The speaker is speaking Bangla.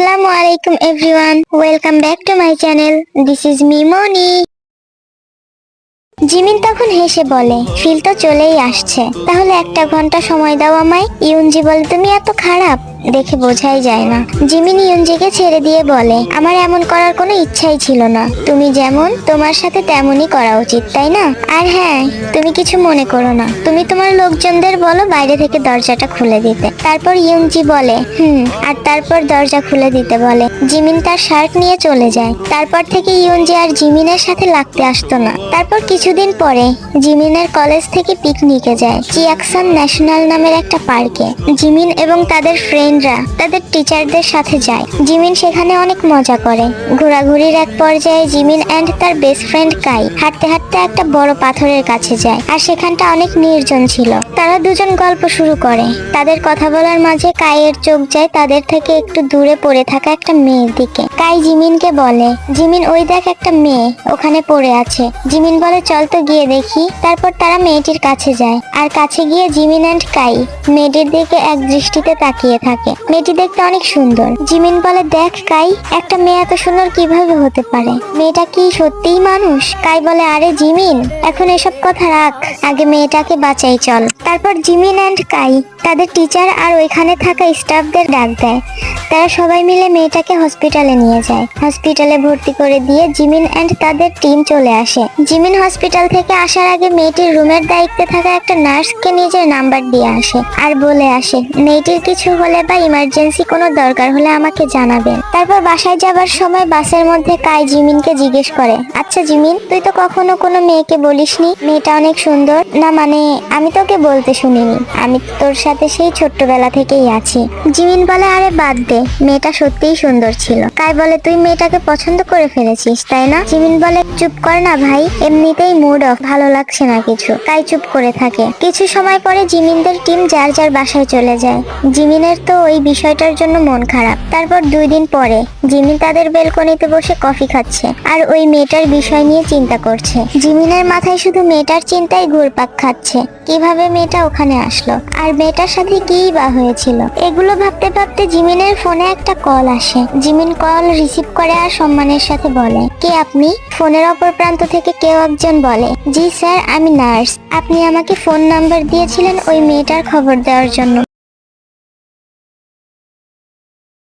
আসসালামু আলাইকুম everyone, welcome back to my channel, this is me Moni. Jimin তখন হেসে বলে, ফিল তো চলেই আসছে, তাহলে একটা ঘণ্টা সময় দাও আমায়, ইউনজি বলে তুমি এত খারাপ। দেখে বোঝাই যায় না। জিমিন ইউনজিকে ছেড়ে দিয়ে বলে, আমার এমন করার কোনো ইচ্ছাই ছিল না। তুমি যেমন, তোমার সাথে তেমনই করা উচিত, তাই না? আর হ্যাঁ তুমি কিছু মনে করো না। তুমি তোমার লোকজনদের বলো বাইরে থেকে দরজাটা খুলে দিতে। তারপর ইউনজি বলে, হুম, আর তারপর দরজা খুলে দিতে বলে। জিমিন তার শার্ট নিয়ে চলে যায়। তারপর থেকে ইউনজি আর জিমিনের সাথে লাগতে আসতো না। তারপর কিছুদিন পরে জিমিনের কলেজ থেকে পিকনিকে যায় চিয়াকসান ন্যাশনাল নামের একটা পার্কে। জিমিন এবং তাদের ফ্রেন্ডরা তাদের টিচারদের সাথে যায়। জিমিন সেখানে অনেক মজা করে। ঘোরাঘুরির এক পর্যায়ে জিমিন অ্যান্ড তার বেস্ট ফ্রেন্ড কাই হাঁটতে হাঁটতে একটা বড় পাথরের কাছে যায় আর সেখানটা অনেক নির্জন ছিল। তারা দুজন গল্প শুরু করে। তাদের কথা বলার মাঝে কাইয়ের চোখ যায় তাদের থেকে একটু দূরে পড়ে থাকা একটা মেয়ের দিকে। কাই জিমিনকে বলে, জিমিন, ওই দেখ একটা মেয়ে ওখানে পড়ে আছে। জিমিন বলে, চল তো গিয়ে দেখি। তারপর তারা মেয়েটির কাছে যায়। আর কাছে গিয়ে জিমিন অ্যান্ড কাই মেয়েটির দিকে এক দৃষ্টিতে তাকিয়ে থাকে। মেয়েটি দেখতে অনেক সুন্দর। জিমিন বলে, দেখ, কাই, একটা মেয়ে এত সুন্দর কীভাবে হতে পারে? মেয়েটা কি সত্যিই মানুষ? কাই বলে, আরে জিমিন, এখন এসব কথা রাখ। আগে মেয়েটাকে বাঁচাই, চল। তারপর জিমিন অ্যান্ড কাই তাদের টিচার আর ওইখানে থাকা স্টাফদের ডাক দেয়। তারা সবাই মিলে মেয়েটাকে হসপিটালে নিয়ে যায়। হসপিটালে ভর্তি করে দিয়ে জিমিন অ্যান্ড তাদের টিম চলে আসে। জিমিন হসপিটাল থেকে আসার আগে মেয়েটির রুমের দায়িত্বে থাকা একটা নার্সকে নিজের নাম্বার দিয়ে আসে। আর বলে আসে, মেয়েটির কিছু হলে বা ইমার্জেন্সি কোনো দরকার হলে আমাকে জানাবেন। তারপর বাসায় যাবার সময় বাসের মধ্যে কাই জিমিনকে জিজ্ঞেস করে আচ্ছা জিমিন, তুই তো কখনো কোনো মেয়েকে বলিসনি? মেয়েটা অনেক সুন্দর। না মানে আমি তোকে বলতে শুনিনি। আমি তোর সাথে সেই ছোট্টবেলা থেকেই আছি। জিমিন বলে, আরে বাদ দে, মেয়েটা সত্যিই সুন্দর ছিল। কাই বলে, তুই মেয়েটাকে পছন্দ করে ফেলেছিস, তাই না? জিমিন বলে, চুপ কর না ভাই, এমনিতেই মুড অফ ভালো লাগছে না কিছু। কাই চুপ করে থাকে। কিছু সময় পরে জিমিনদের টিম যার যার বাসায় চলে যায়। জিমিনের তো ওই বিষয়টার জন্য মন খারাপ। তারপর দুই দিন পরে জিমিন তাদের বেলকনিতে বসে কফি খাচ্ছে আর ওই মেয়েটার বিষয় নিয়ে চিন্তা করছে। জিমিনের মাথায় শুধু মেয়েটার চিন্তাই ঘুরপাক খাচ্ছে, কীভাবে মেয়েটা ওখানে আসলো আর মেয়েটার সাথে কি বা হয়েছিল। এগুলো ভাবতে ভাবতে জিমিনের ফোনে একটা কল আসে। জিমিন কল রিসিভ করে আর সম্মানের সাথে বলে, কে আপনি? ফোনের অপর প্রান্ত থেকে কেউ একজন বলে, জি স্যার, আমি নার্স। আপনি আমাকে ফোন নাম্বার দিয়েছিলেন ওই মেয়েটার খবর দেওয়ার জন্য।